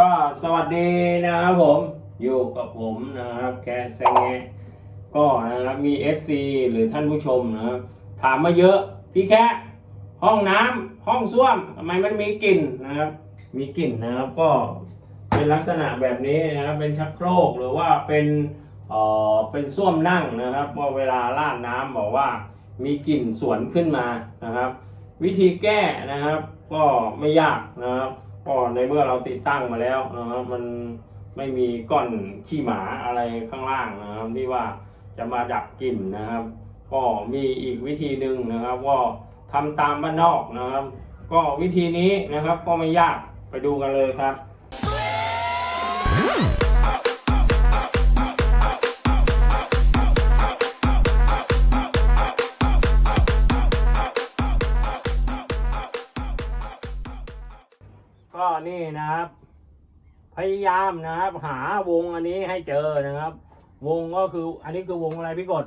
ก็สวัสดีนะครับผมอยู่กับผมนะครับแคสเซงเงก็นะครับมี FC หรือท่านผู้ชมนะครับถามมาเยอะพี่แค่ห้องน้ำห้องส้วมทำไมมันมีกลิ่นนะครับ มีกลิ่นนะครับก็เป็นลักษณะแบบนี้นะครับเป็นชักโครกหรือว่าเป็นเอ่อเป็นส้วมนั่งนะครับว่าเวลาราดน้ำบอกว่ามีกลิ่นสวนขึ้นมานะครับ วิธีแก้นะครับ ก็ไม่ยากนะครับ ก็ในเมื่อเราติดตั้งมาแล้วนะครับมันไม่มีก้อนขี้หมาอะไรข้างล่างนะครับที่ว่าจะมาดักกลิ่นนะครับ ก็มีอีกวิธีหนึ่งนะครับ ก็ทำตามบ้านนอกนะครับ ก็วิธีนี้นะครับก็ไม่ยากไปดูกันเลยครับ นี่นะครับ พยายามนะครับ หาวงอันนี้ให้เจอนะครับ วงก็คือ อันนี้คือวงอะไรพี่กด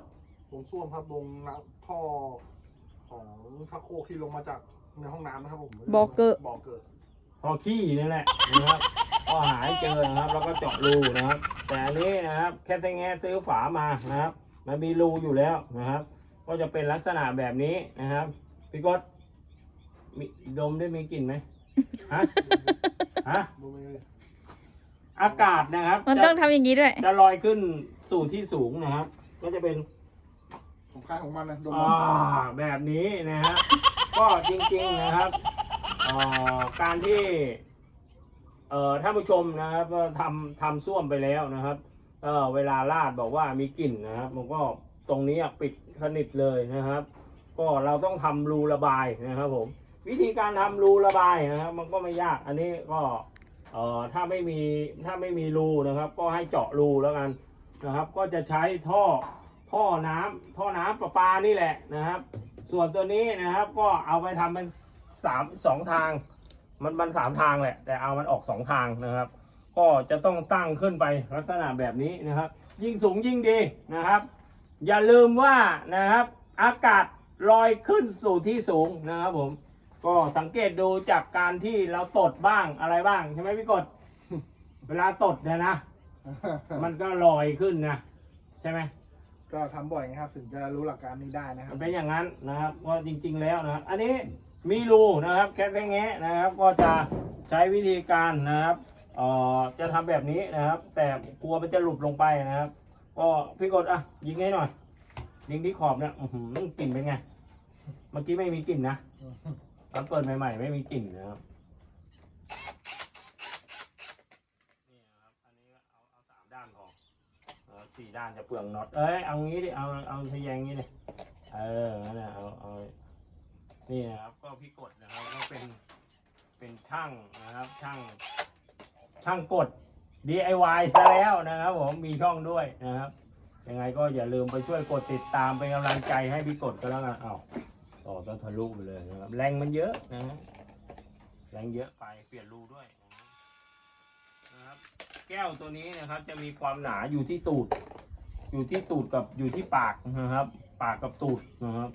วงส้วมครับวงน้ำท่อของชักโครกที่ลงมาจากในห้องน้ำนะครับผมบ่อเกอะบ่อเกิดพอขี้นี่แหละนะครับ ก็หาให้เจอนะครับ แล้วก็เจาะรูนะครับ แต่อันนี้นะครับ แค่แง่ซื้อฝามานะครับ มันมีรูอยู่แล้วนะครับ ก็จะเป็นลักษณะแบบนี้นะครับพี่กดมีดมได้มีกลิ่นไหมฮะ ฮะดูไหมอากาศนะครับมันต้องทำอย่างนี้ด้วย จะลอยขึ้นสู่ที่สูงนะครับ ก็จะเป็นของใครของมันนะดมอ่าแบบนี้นะฮะ ก็จริงๆนะครับเอ่อการที่ เอ่อท่านผู้ชมนะครับก็ทำทำส้วมไปแล้วนะครับเออเวลาลาดบอกว่ามีกลิ่นนะครับมันก็ตรงนี้ปิดสนิทเลยนะครับ ก็เราต้องทำรูระบายนะครับผม วิธีการทำรูระบายนะครับ มันก็ไม่ยากอันนี้ก็เอ่อถ้าไม่มีถ้าไม่มีรูนะครับ ก็ให้เจาะรูแล้วกันนะครับ ก็จะใช้ท่อท่อน้ำท่อน้ำประปานี่แหละนะครับ ส่วนตัวนี้นะครับก็เอาไปทำเป็นสามสองทาง มันมันสามทางแหละ แต่เอามันออกสองทางนะครับ ก็จะต้องตั้งขึ้นไปลักษณะแบบนี้นะครับ ยิ่งสูงยิ่งดีนะครับ อย่าลืมว่านะครับ อากาศลอยขึ้นสู่ที่สูงนะครับผม ก็สังเกตดูจากการที่เราตดบ้างอะไรบ้างใช่ไหมพี่กด เวลาตดเนี่ยนะมันก็ลอยขึ้นนะใช่ไหมก็ทำบ่อยนะครับ ถึงจะรู้หลักการนี้ได้นะครัมับ นเป็นอย่างนั้นนะครับว่าจริง ๆ แล้วนะครับ อันนี้มีรูนะครับแค่แงะนะครับ ก็จะใช้วิธีการนะครับเอ่อจะทำแบบนี้นะครับ แต่กลัวมันจะหลุดลงไปนะครับ ก็พี่กดอะยิงให้หน่อยยิงที่ขอบเนี่ยอื้อหือกลิ่นเป็นไง เมื่อกี้ไม่มีกลิ่นนะ ตอนเปิดใหม่ๆ ไม่มีกลิ่นนะครับนี่นะครับ อันนี้เอาเอาสามด้านพอเออสี่ด้านจะเปลืองน็อต เอ้ย เอางี้ดิ เอาเอาทะแยงงี้ดิ เออนั่นแหละเอาเอานี่นะครับ ก็พี่กดนะครับ ก็เป็น เป็นช่างนะครับ ช่าง ช่างกด DIY ซะแล้วนะครับผม มีช่องด้วยนะครับ ยังไงก็อย่าลืมไปช่วยกดติดตามเป็นกำลังใจให้พี่กดก็แล้วกันเอา ต่อก็ทะลุไปเลยนะครับ แรงมันเยอะนะฮะแรงเยอะไปเปลี่ยนรูด้วยนะครับ แก้วตัวนี้นะครับ จะมีความหนาอยู่ที่ตูด อยู่ที่ตูดกับอยู่ที่ปากนะครับ ปากกับตูดนะครับ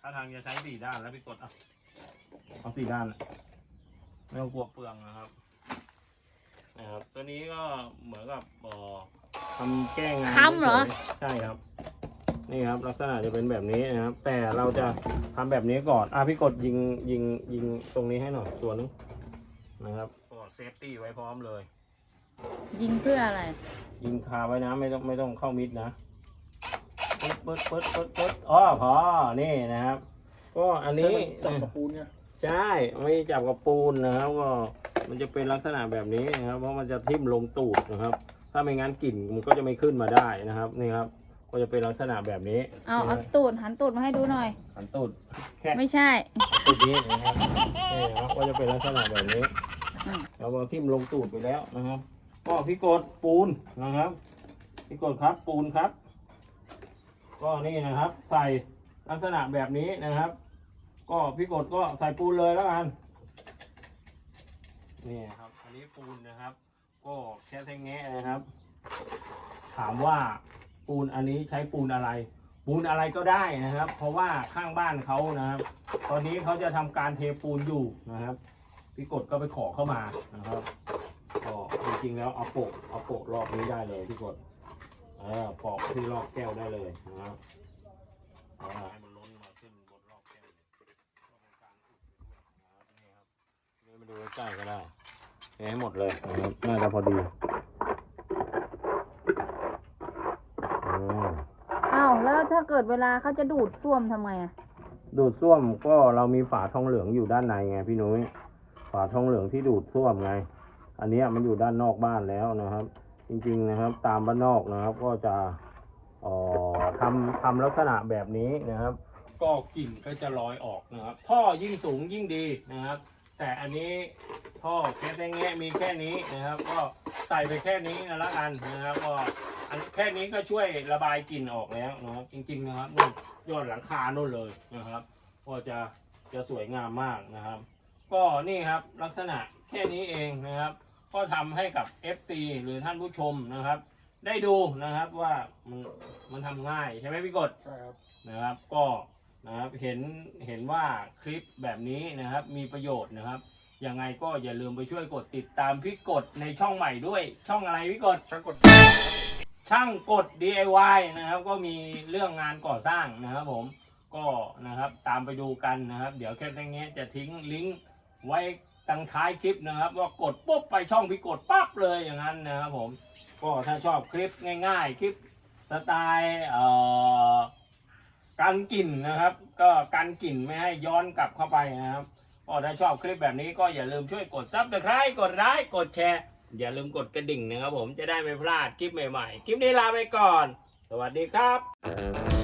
ถ้าทางจะใช้สี่ด้านแล้วพี่กดเอาเอาสี่ด้านน่ะไม่ต้องกลัวเปลืองนะครับนะครับ ตัวนี้ก็เหมือนกับเอ่อทำแก้งานค้ำเหรอฉยๆใช่ครับ นี่ครับลักษณะจะเป็นแบบนี้นะครับ แต่เราจะทำแบบนี้ก่อนอะพี่กดยิงยิงยิงตรงนี้ให้หน่อยตัวนึงนะครับก็เซฟตี้ไว้พร้อมเลย ยิงเพื่ออะไร ยิงคาไว้นะไม่ต้องไม่ต้องเข้ามิดนะปึ๊ดปึ๊ดปึ๊ดปึ๊ดปึ๊ดอ๋อพอนี่นะครับ ก็อันนี้จับกระปูนเนี่ยใช่ไม่จับกับปูนนะครับก็มันจะเป็นลักษณะแบบนี้นะครับ เพราะมันจะทิ่มลงตูดนะครับ ถ้าไม่งั้นกลิ่นมันก็จะไม่ขึ้นมาได้นะครับนี่ครับ ก็จะเป็นลักษณะแบบนี้เอาเอานะฮะตูดหันตูดมาให้ดูหน่อย หันตูดแค่ไม่ใช่ ตูดนี้นะครับนี่นะครับก็จะเป็นลักษณะแบบนี้อืมเราเอาทิ่มลงตูดไปแล้วนะครับ ก็พี่กดปูนนะครับพี่กดครับปูนครับ ก็นี่นะครับ ใส่ลักษณะแบบนี้นะครับ ก็พี่กดก็ใส่ปูนเลยแล้วกันนี่ครับ อันนี้ปูนนะครับ ก็แค่แทงแงะนะครับ ถามว่า ปูนอันนี้ใช้ปูนอะไร ปูนอะไรก็ได้นะครับ เพราะว่าข้างบ้านเขานะครับ ตอนนี้เขาจะทำการเทปูนอยู่นะครับพี่กดก็ไปขอเข้ามานะครับก็จริงๆแล้วเอาโปะเอาโปะรอบนี้ได้เลยพี่กดเออปอกที่รอบแก้วได้เลยนะครับให้มันล้นมาขึ้นบนรอบแก้วเลยนี่ครับนี่มาดูใกล้ก็ได้เทให้หมดเลยนะครับน่าจะพอดีอืม อ้าว แล้วถ้าเกิดเวลาเขาจะดูดซ่วมทำไงอะดูดซ่วมก็เรามีฝาทองเหลืองอยู่ด้านในไงพี่นุ้ยฝาทองเหลืองที่ดูดซ่วมไง อันเนี้ยมันอยู่ด้านนอกบ้านแล้วนะครับ จริงๆนะครับ ตามบ้านนอกนะครับ ก็จะเอ่อทำทำลักษณะแบบนี้นะครับ ก็กลิ่นก็จะลอยออกนะครับ ท่อยิ่งสูงยิ่งดีนะครับ แต่อันนี้ท่อแค่แง่มีแค่นี้นะครับ ก็ใส่ไปแค่นี้นะละกันนะครับก็อันแค่นี้ก็ช่วยระบายกลิ่นออกแล้วนะครับจริง ๆ นะครับนู่นยอดหลังคานู่นเลยนะครับ ก็จะจะสวยงามมากนะครับ ก็นี่ครับลักษณะแค่นี้เองนะครับ ก็ทำให้กับ FC หรือท่านผู้ชมนะครับ ได้ดูนะครับว่ามันมันทำง่ายใช่ไหมพี่กดใช่ครับนะครับ ก็ นะครับเห็นเห็นว่าคลิปแบบนี้นะครับมีประโยชน์นะครับยังไงก็อย่าลืมไปช่วยกดติดตามพี่กดในช่องใหม่ด้วย ช่องอะไรพี่กดช่างกด ช่างกด DIY นะครับก็มีเรื่องงานก่อสร้างนะครับผมก็นะครับตามไปดูกันนะครับ เดี๋ยวแค่ตรงนี้จะทิ้งลิงก์ไว้ตังท้ายคลิปนะครับ ว่ากดปุ๊บไปช่องพี่กดปั๊บเลยอย่างนั้นนะครับผมก็ถ้าชอบคลิปง่าย ๆ คลิปสไตล์เอ่อ การกลิ่นนะครับ ก็การกลิ่นไม่ให้ย้อนกลับเข้าไปนะครับก็ถ้าชอบคลิปแบบนี้ก็อย่าลืมช่วยกดซับสไครต์กดไลค์กดแชร์ อย่าลืมกดกระดิ่งนะครับผมจะได้ไม่พลาดคลิปใหม่ๆ คลิปนี้ลาไปก่อน สวัสดีครับ